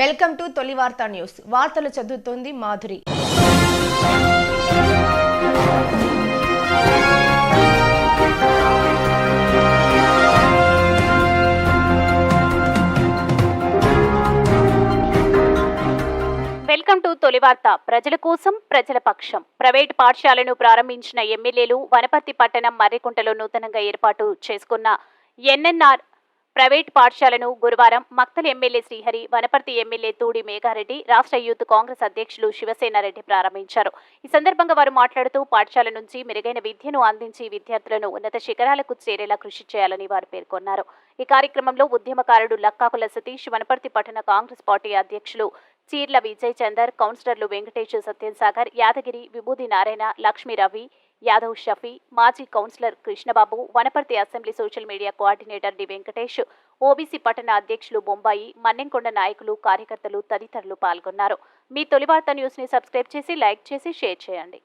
Welcome to తొలి వార్తా news. వార్తలు చదువుతోంది మాధురి. వెల్కమ్ టు తొలి వార్త. ప్రజల కోసం ప్రజల పక్షం. ప్రైవేట్ పాఠశాలను ప్రారంభించిన ఎమ్మెల్యేలు వనపర్తి పట్టణం మర్రికుంటలో నూతనంగా ఏర్పాటు చేసుకున్న ఎన్ఎన్ఆర్ ప్రైవేట్ పాఠశాలను గురువారం మక్తల్ ఎమ్మెల్యే శ్రీహరి వనపర్తి ఎమ్మెల్యే తూడి మేఘారెడ్డి రాష్ట్ర యూత్ కాంగ్రెస్ అధ్యక్షులు శివసేనారెడ్డి ప్రారంభించారు. ఈ సందర్భంగా వారు మాట్లాడుతూ పాఠశాల నుంచి మెరుగైన విద్యను అందించి విద్యార్థులను ఉన్నత శిఖరాలకు చేరేలా కృషి చేయాలని వారు పేర్కొన్నారు. ఈ కార్యక్రమంలో ఉద్యమకారుడు లక్కాకుల సతీష్ వనపర్తి పట్టణ కాంగ్రెస్ పార్టీ అధ్యక్షులు చీర్ల విజయ్ చందర్ కౌన్సిలర్లు వెంకటేష్ సత్యసాగర్ యాదగిరి విభూది నారాయణ లక్ష్మీ రవి యాదవ్ షఫీ మాజీ councillor Krishnababu Wanaparthy assembly social media coordinator D Venkatesh OBC పట్టణ అధ్యక్షులు బొంబాయి మన్నెంకొండ నాయకులు కార్యకర్తలు తదితరులు పాల్గొన్నారు. మీ తొలి వార్త న్యూస్ని సబ్స్క్రైబ్ చేసి లైక్ చేసి షేర్ చేయండి.